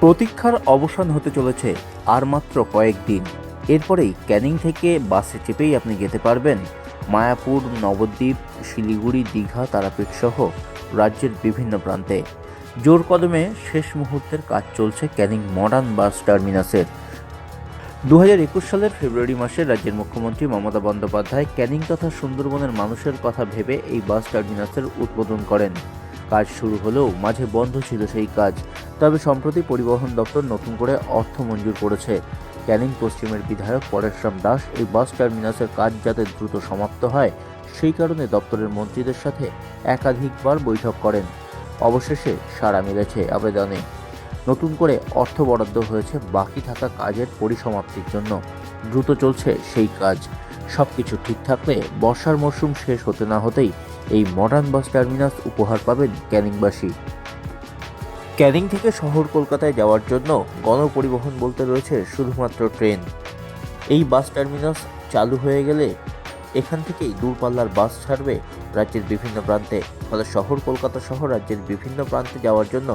প্রতীক্ষার অবসান হতে চলেছে আর মাত্র কয়েকদিন এরপরেই ক্যানিং থেকে বাসে চেপেই আপনি যেতে পারবেন মায়াপুর, নবদ্বীপ, শিলিগুড়ি, দীঘা, তারাপীঠ সহ রাজ্যের বিভিন্ন প্রান্তে। জোর কদমে শেষ মুহূর্তের কাজ চলছে ক্যানিং মডার্ন বাস টার্মিনাসের। দু হাজার একুশ সালের ফেব্রুয়ারি মাসে রাজ্যের মুখ্যমন্ত্রী মমতা বন্দ্যোপাধ্যায় ক্যানিং তথা সুন্দরবনের মানুষের কথা ভেবে এই বাস টার্মিনাসের উদ্বোধন করেন। কাজ শুরু হলেও মাঝে বন্ধ ছিল সেই কাজ। তবে সম্প্রতি পরিবহন দপ্তর নতুন করে অর্থ মঞ্জুর করেছে। ক্যানিং পশ্চিমের বিধায়ক পরেশরাম দাস এই বাস টার্মিনাসের কাজ যাতে দ্রুত সমাপ্ত হয়, সেই কারণে দপ্তরের মন্ত্রীদের সাথে একাধিকবার বৈঠক করেন। অবশেষে সাড়া মিলেছে আবেদনে। নতুন করে অর্থ বরাদ্দ হয়েছে বাকি থাকা কাজের পরিসমাপ্তির জন্য। দ্রুত চলছে সেই কাজ। সব কিছু ঠিক থাকলে বর্ষার মরশুম শেষ হতে না হতেই এই মডার্ন বাস টার্মিনাস উপহার পাবেন ক্যানিংবাসী। ক্যানিং থেকে শহর কলকাতায় যাওয়ার জন্য গণপরিবহন বলতে রয়েছে শুধুমাত্র ট্রেন। এই বাস টার্মিনাস চালু হয়ে গেলে এখান থেকেই দূরপাল্লার বাস ছাড়বে রাজ্যের বিভিন্ন প্রান্তে। ফলে শহর কলকাতা সহ রাজ্যের বিভিন্ন প্রান্তে যাওয়ার জন্য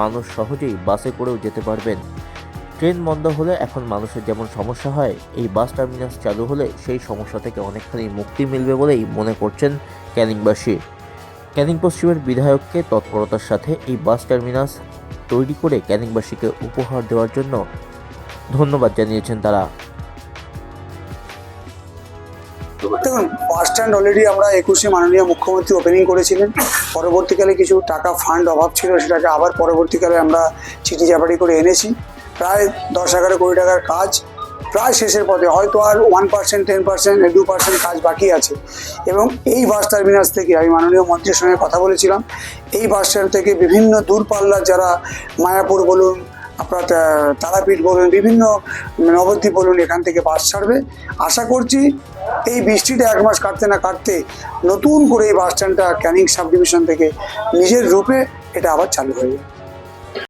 মানুষ সহজেই বাসে করেও যেতে পারবেন। ট্রেন বন্ধ হলে এখন মানুষের যেমন সমস্যা হয়, এই বাস টার্মিনাস চালু হলে সেই সমস্যা থেকে অনেকখানি মুক্তি মিলবে বলেই মনে করছেন ক্যানিংবাসী। ক্যানিং পশ্চিমের বিধায়ককে তৎপরতার সাথে এই বাস টার্মিনাস তৈরি করে ক্যানিংবাসীকে উপহার দেওয়ার জন্য ধন্যবাদ জানিয়েছেন তারা। দেখুন বাস স্ট্যান্ড অলরেডি আমরা একুশে মাননীয় মুখ্যমন্ত্রী ওপেনিং করেছিলেন। পরবর্তীকালে কিছু টাকা ফান্ড অভাব ছিল, সেটাকে আবার পরবর্তীকালে আমরা চিঠি চাপাটি করে এনেছি। প্রায় দশ এগারো কোটি টাকার কাজ প্রায় শেষের পথে, হয়তো আর ওয়ান পার্সেন্ট টেন পার্সেন্ট দু পার্সেন্ট কাজ বাকি আছে। এবং এই বাস টার্মিনাস থেকে আমি মাননীয় মন্ত্রীর সঙ্গে কথা বলেছিলাম। এই বাস স্ট্যান্ড থেকে বিভিন্ন দূরপাল্লার যারা মায়াপুর বলুন, আপনার তারাপীঠ বলুন, বিভিন্ন নবদ্বীপ বলুন, এখান থেকে বাস ছাড়বে। আশা করছি এই বৃষ্টিটা এক মাস কাটতে না কাটতে নতুন করে এই বাস স্ট্যান্ডটা ক্যানিং সাব ডিভিশন থেকে নিজের রূপে এটা আবার চালু হয়ে যাবে।